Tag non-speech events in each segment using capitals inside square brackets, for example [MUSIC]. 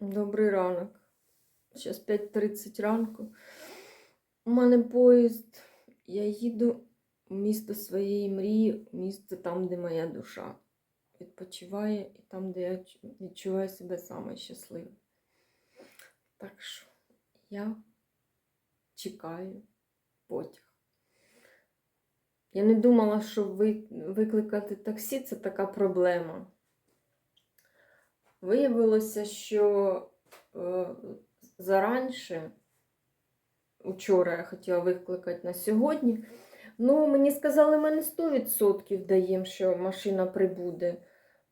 Добрий ранок. Зараз 5.30 ранку. У мене поїзд. Я їду в місто своєї мрії, в місто там, де моя душа відпочиває і там, де я відчуваю себе саме. Так що я чекаю потяг. Я не думала, що викликати таксі це така проблема. Виявилося, що е, заранше, учора я хотіла викликати на сьогодні. Ну, мені сказали, ми не 100% даємо, що машина прибуде,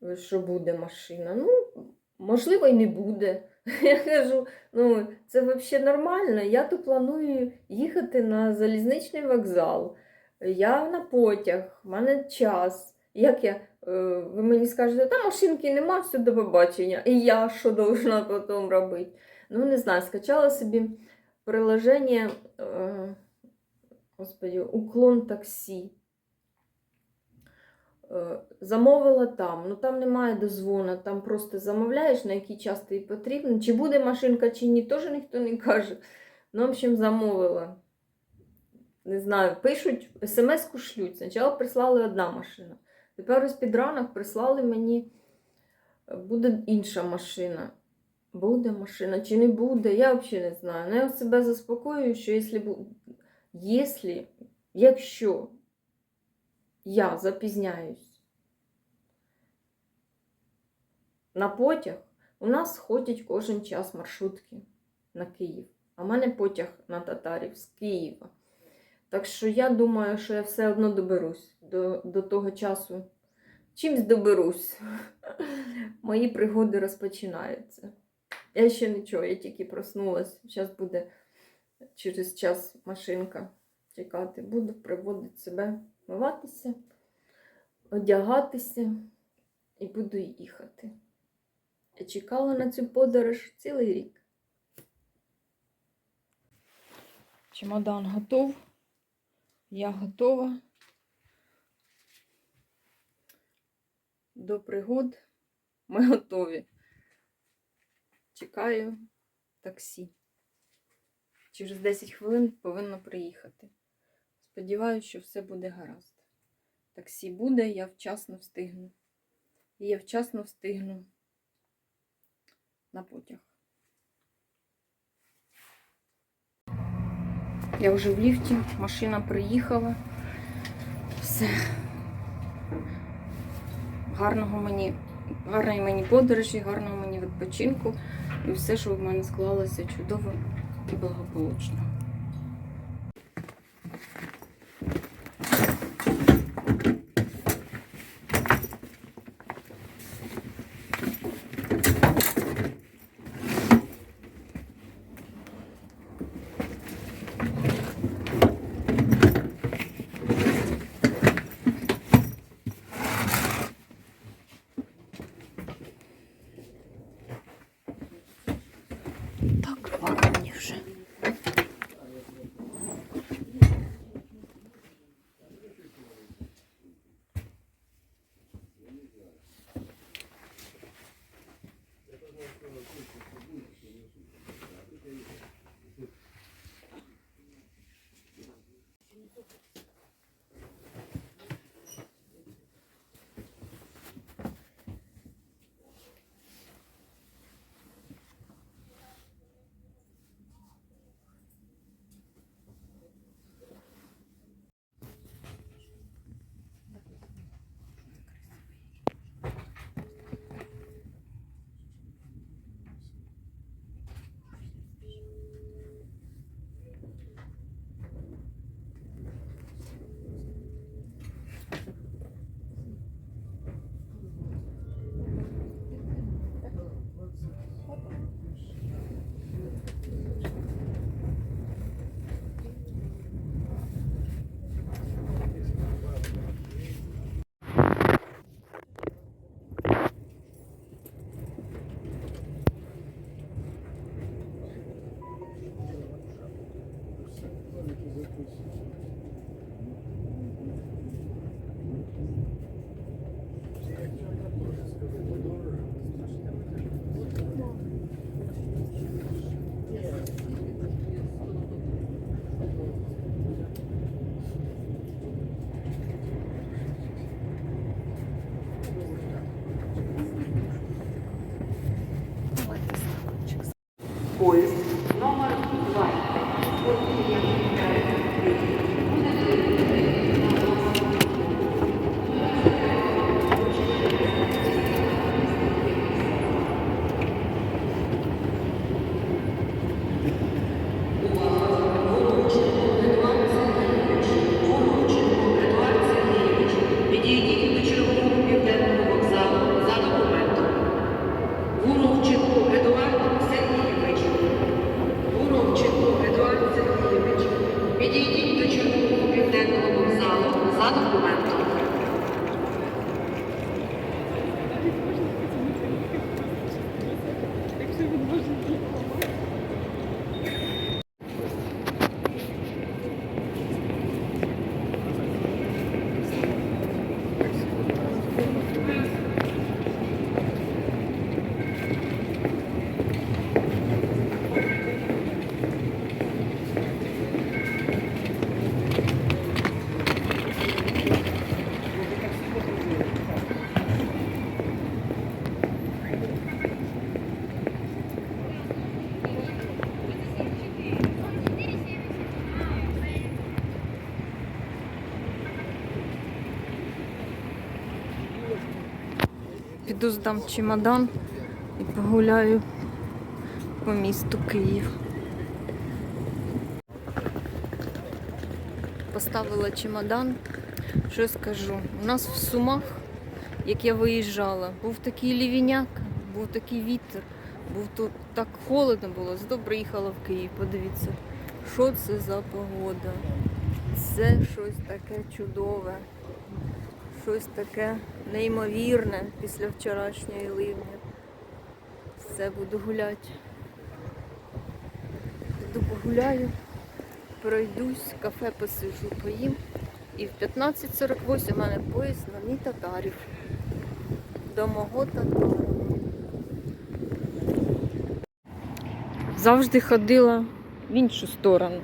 е, що буде машина. Ну, можливо, і не буде. [LAUGHS] Я кажу, ну, це взагалі нормально. Я то планую їхати на залізничний вокзал. Я на потяг, в мене час. Як я, ви мені скажете, та машинки нема, все до побачення. І я що должна потім робити? Ну, не знаю, скачала собі приложення, е, господи, уклон таксі. Е, Замовила там, ну там немає дозвону, там просто замовляєш, на який час тобі потрібно. Чи буде машинка, чи ні, теж ніхто не каже. Ну, в общем, замовила. Не знаю, пишуть, смс-ку шлють. Спочатку прислали одна машина. Тепер ось під ранок прислали мені, е, буде інша машина. Буде машина чи не буде, я взагалі не знаю. Ну, я себе заспокоюю, що якщо, якщо, якщо я запізняюсь на потяг, у нас ходять кожен час маршрутки на Київ. А в мене потяг на татарів з Києва. Так що я думаю, що я все одно доберусь до, до того часу. Чимсь доберусь. [LAUGHS] Мої пригоди розпочинаються. Я ще нічого, я тільки проснулась. Зараз буде через час машинка чекати. Буду приводити себе, миватися, одягатися і буду їхати. Я чекала на цю подорож цілий рік. Чемодан готов. Я готова до пригод. Ми готові. Чекаю таксі. Через 10 хвилин повинно приїхати. Сподіваюся, що все буде гаразд. Таксі буде, я вчасно встигну. І я вчасно встигну на потяг. Я вже в ліфті, машина приїхала. Все. Гарного мені, гарної мені подорожі, гарного мені відпочинку. І все, що в мене склалося чудово і благополучно. Поїзд Підійдіть до червоного південного вокзалу за документом. Піду здам чемодан і погуляю по місту Київ. Поставила чемодан. Що скажу? У нас в Сумах, як я виїжджала, був такий лівіняк, був такий вітер, був тут так холодно було. Зато приїхала в Київ. Подивіться, що це за погода. Це щось таке чудове щось таке неймовірне після вчорашньої ливні. Все, буду гуляти. Піду погуляю, пройдусь, кафе посижу, поїм. І в 15.48 у мене поїзд на мій татарів. До мого татара. Завжди ходила в іншу сторону.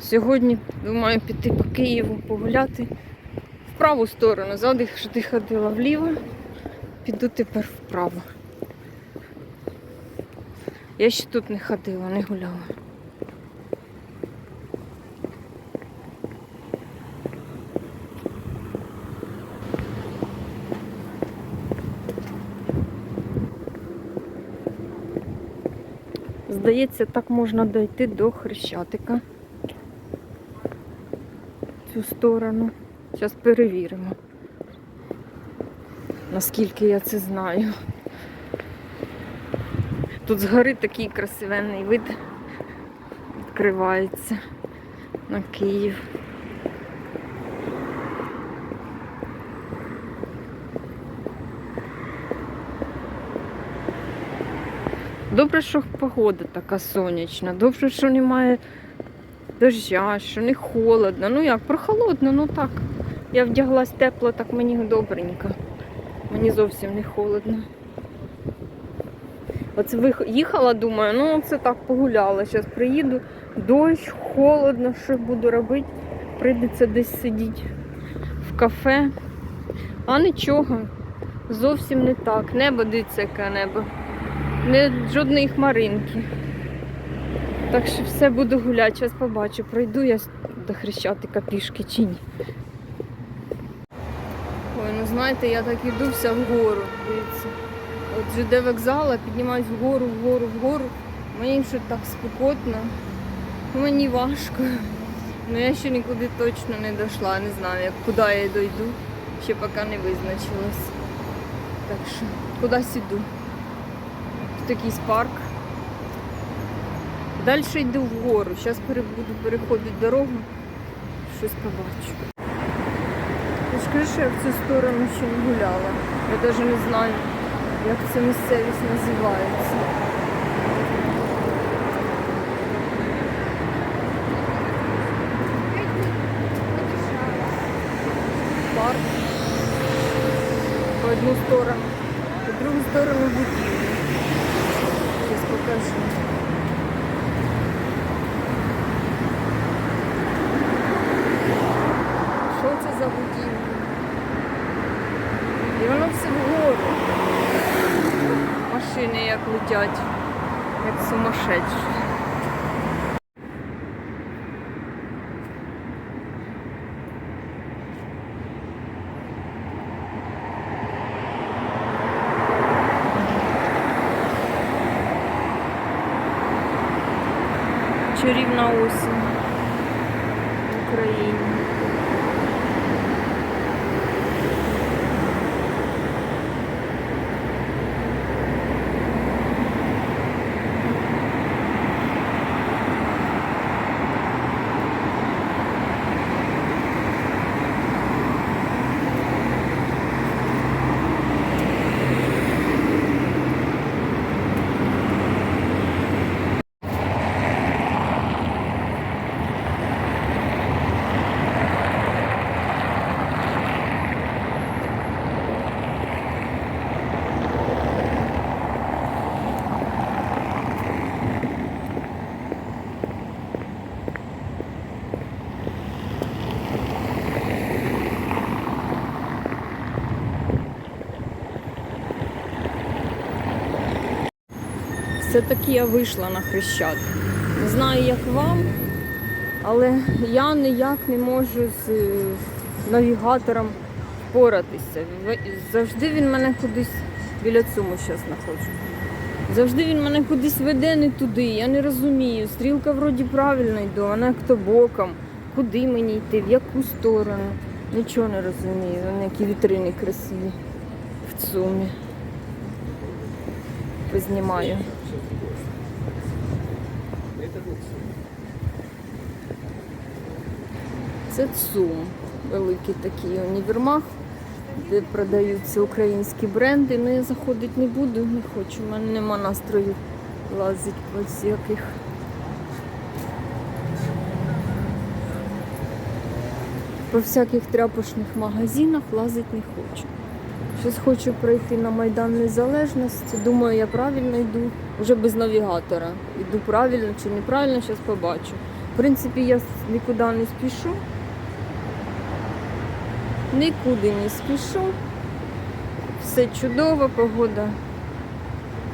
Сьогодні думаю піти по Києву погуляти в праву сторону. Завжди ходила вліво, піду тепер вправо. Я ще тут не ходила, не гуляла. Здається, так можна дойти до Хрещатика. Цю сторону. Зараз перевіримо, наскільки я це знаю. Тут згори такий красивенний вид відкривається на Київ. Добре, що погода така сонячна, добре, що немає дождя, що не холодно. Ну як, прохолодно, ну так. Я вдяглась тепло, так мені добренько. Мені зовсім не холодно. Оце їхала, думаю, ну це так погуляла. Зараз приїду, дощ, холодно, що буду робити? Прийдеться десь сидіти в кафе. А нічого, зовсім не так. Небо дивіться, яке небо. Не жодної хмаринки. Так що все буду гуляти, зараз побачу, пройду я до Хрещатика пішки чи ні. Знаєте, я так іду вся вгору, дивіться. От ЖД вокзала, піднімаюсь вгору, вгору, вгору. Мені що так спекотно. Мені важко. Ну я ще нікуди точно не дійшла, не знаю, як куди я дойду. Ще поки не визначилась. Так що кудись іду. Тут якийсь парк. Далі йду вгору. Зараз буду переходити дорогу. Щось побачу. Кажу, я в цю сторону ще не гуляла. Я навіть не знаю, як ця місцевість називається. Парк. По одну сторону, по другу сторону будівлі. Зараз покажу. Що це за будівля? І воно все вгору. Машини як летять. як сумасшедші. Чарівна осінь в Україні. Все-таки я вийшла на хрещат. Не знаю, як вам, але я ніяк не можу з е, навігатором впоратися. Завжди він мене кудись біля цьому зараз знаходжу. Завжди він мене кудись веде не туди. Я не розумію. Стрілка вроді правильно йде, вона як то боком. Куди мені йти, в яку сторону. Нічого не розумію. Вони які вітрини красиві в цумі. Познімаю. Це ЦУМ, великий такий універмаг, де продаються українські бренди. Ну я заходити не буду, не хочу. У мене нема настрою лазити по всяких. По всяких тряпочних магазинах лазити не хочу. Щось хочу пройти на Майдан Незалежності. Думаю, я правильно йду, вже без навігатора. Йду правильно чи неправильно, зараз побачу. В принципі, я нікуди не спішу. Нікуди не спішу. Все чудово, погода.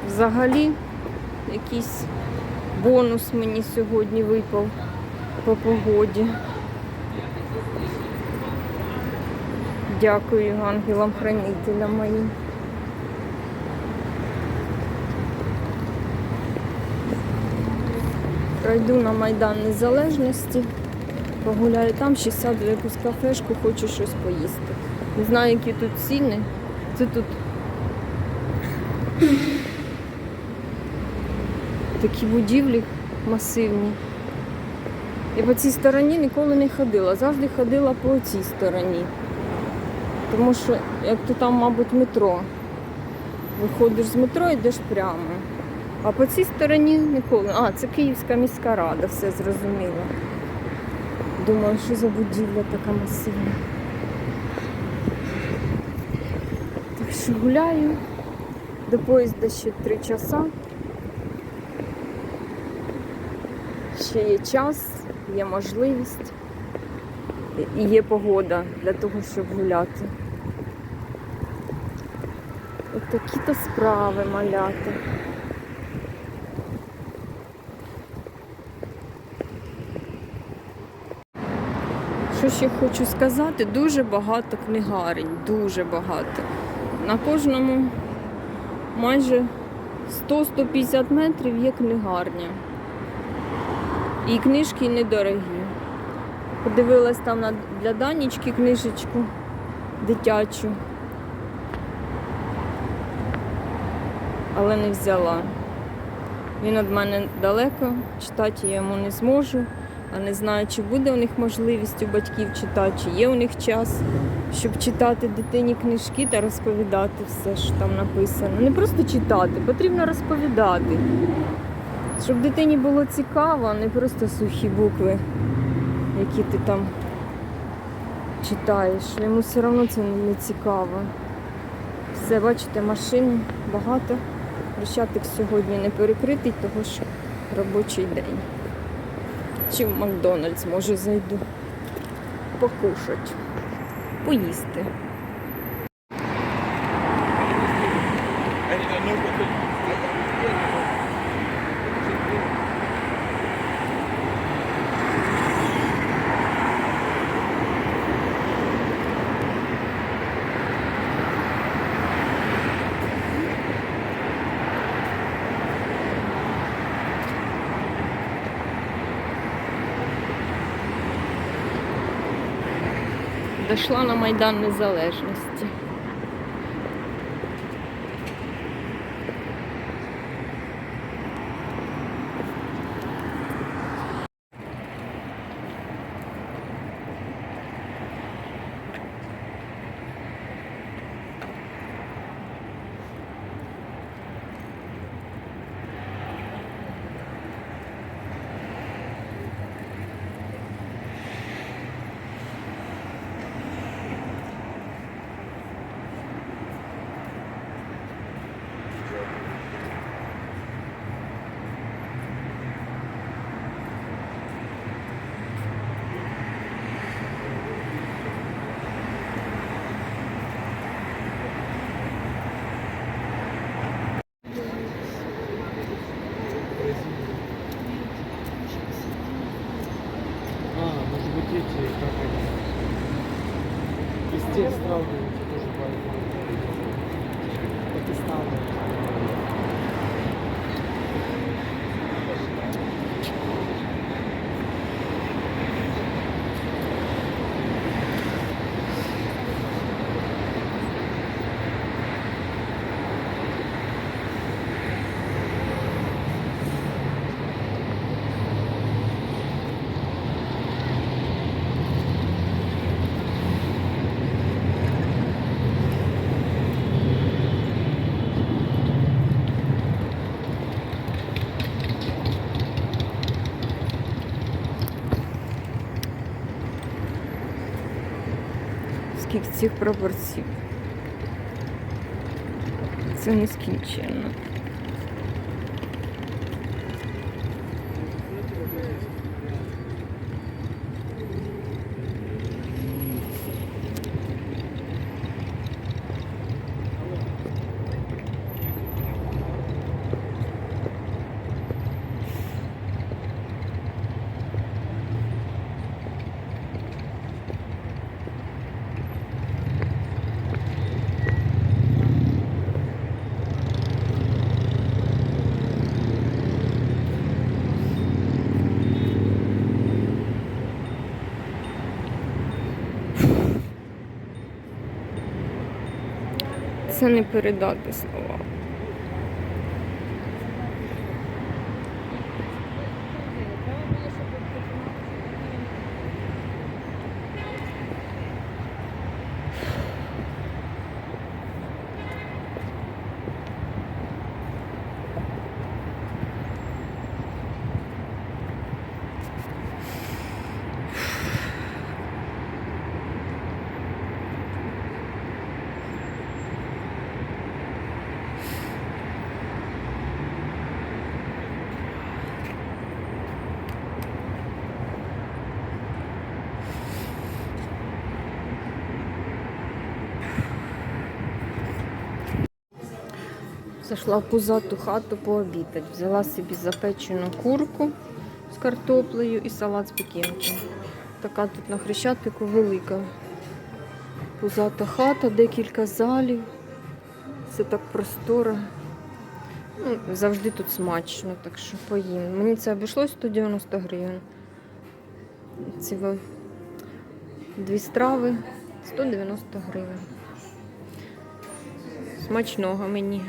Взагалі, якийсь бонус мені сьогодні випав по погоді. Дякую ангелам-хранителям моїм. Пройду на Майдан Незалежності, погуляю там, ще сяду в якусь кафешку, хочу щось поїсти. Не знаю, які тут ціни. Це тут такі будівлі масивні. Я по цій стороні ніколи не ходила, завжди ходила по цій стороні. Тому що як то там, мабуть, метро. Виходиш з метро йдеш прямо. А по цій стороні ніколи. А, це Київська міська рада, все зрозуміло. Думаю, що за будівля така масивна. Так що гуляю. До поїзда ще три часа. Ще є час, є можливість і є погода для того, щоб гуляти. От такі-то справи маляти. Що ще хочу сказати, дуже багато книгарень, дуже багато. На кожному майже 100-150 метрів є книгарня. І книжки недорогі. Подивилась там для Данічки книжечку дитячу. Але не взяла. Він від мене далеко, читати я йому не зможу, а не знаю, чи буде у них можливість у батьків читати, чи є у них час, щоб читати дитині книжки та розповідати все, що там написано. Не просто читати, потрібно розповідати. Щоб дитині було цікаво, а не просто сухі букви, які ти там читаєш. Йому все одно це не цікаво. Все, бачите, машин багато. Хрещатик сьогодні не перекритий, тому що робочий день. Чи в Макдональдс може зайду покушати, поїсти. Дійшла на Майдан Незалежності. Скільки прапорців. Це нескінченно. Це не передати слова. Зайшла в пузату хату пообідати. Взяла собі запечену курку з картоплею і салат з пекінки. Така тут на Хрещатику велика пузата хата, декілька залів. Це так просторо. Ну, завжди тут смачно, так що поїм. Мені це обійшлось 190 гривень. Ці дві страви 190 гривень. Смачного мені.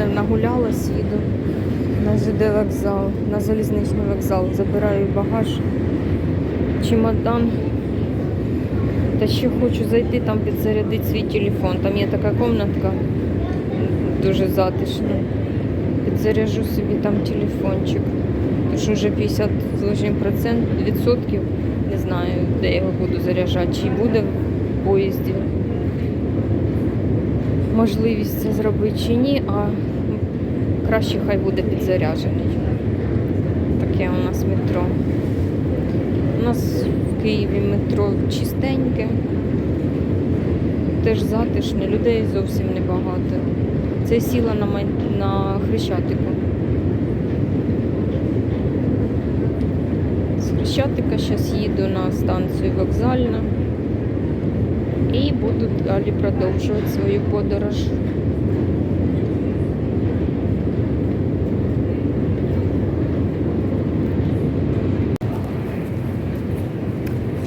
Все, нагулялась, їду на ЖД вокзал, на залізничний вокзал. Забираю багаж, чемодан. Та ще хочу зайти там підзарядити свій телефон. Там є така комнатка дуже затишна. Підзаряжу собі там телефончик. Що вже 50 з лишнім процент, відсотків. Не знаю, де його буду заряджати, чи буде в поїзді можливість це зробити чи ні, а краще хай буде підзаряджений. Таке у нас метро. У нас в Києві метро чистеньке, теж затишне, людей зовсім небагато. Це сіла на, май... на Хрещатику. З Хрещатика, зараз їду на станцію вокзальна і буду далі продовжувати свою подорож.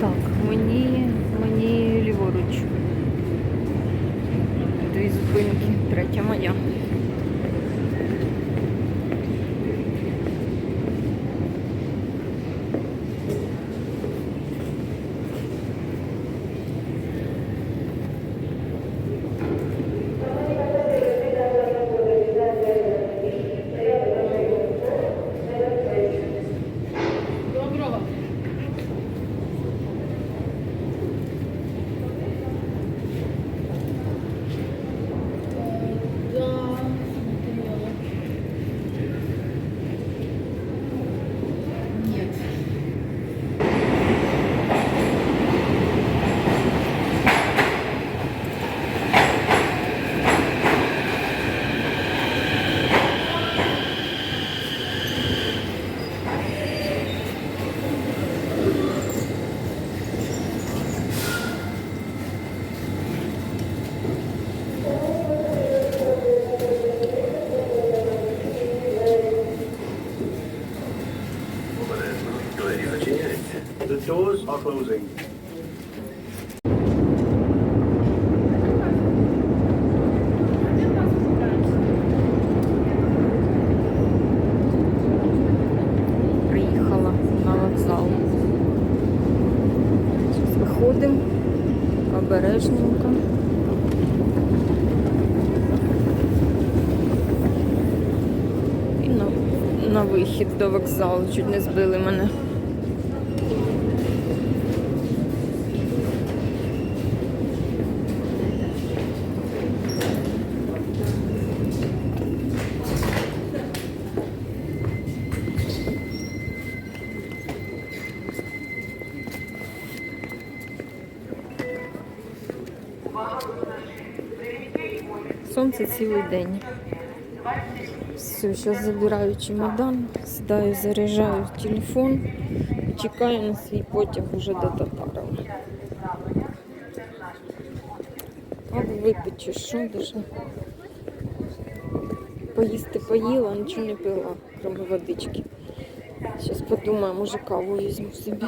Так, мені, мені ліворуч. Дві зупинки, третя моя. Двері зачиняються. The doors are. Приїхала на вокзал. Виходимо обережненько. І на, на вихід до вокзалу. Чуть не збили мене. Сонце цілий день. Все, зараз забираю чемодан, сідаю, заряджаю телефон і чекаю на свій потяг уже до Татарова. Або випити що даже. Поїсти поїла, нічого не пила, крім водички. Зараз подумаю, може каву візьму собі.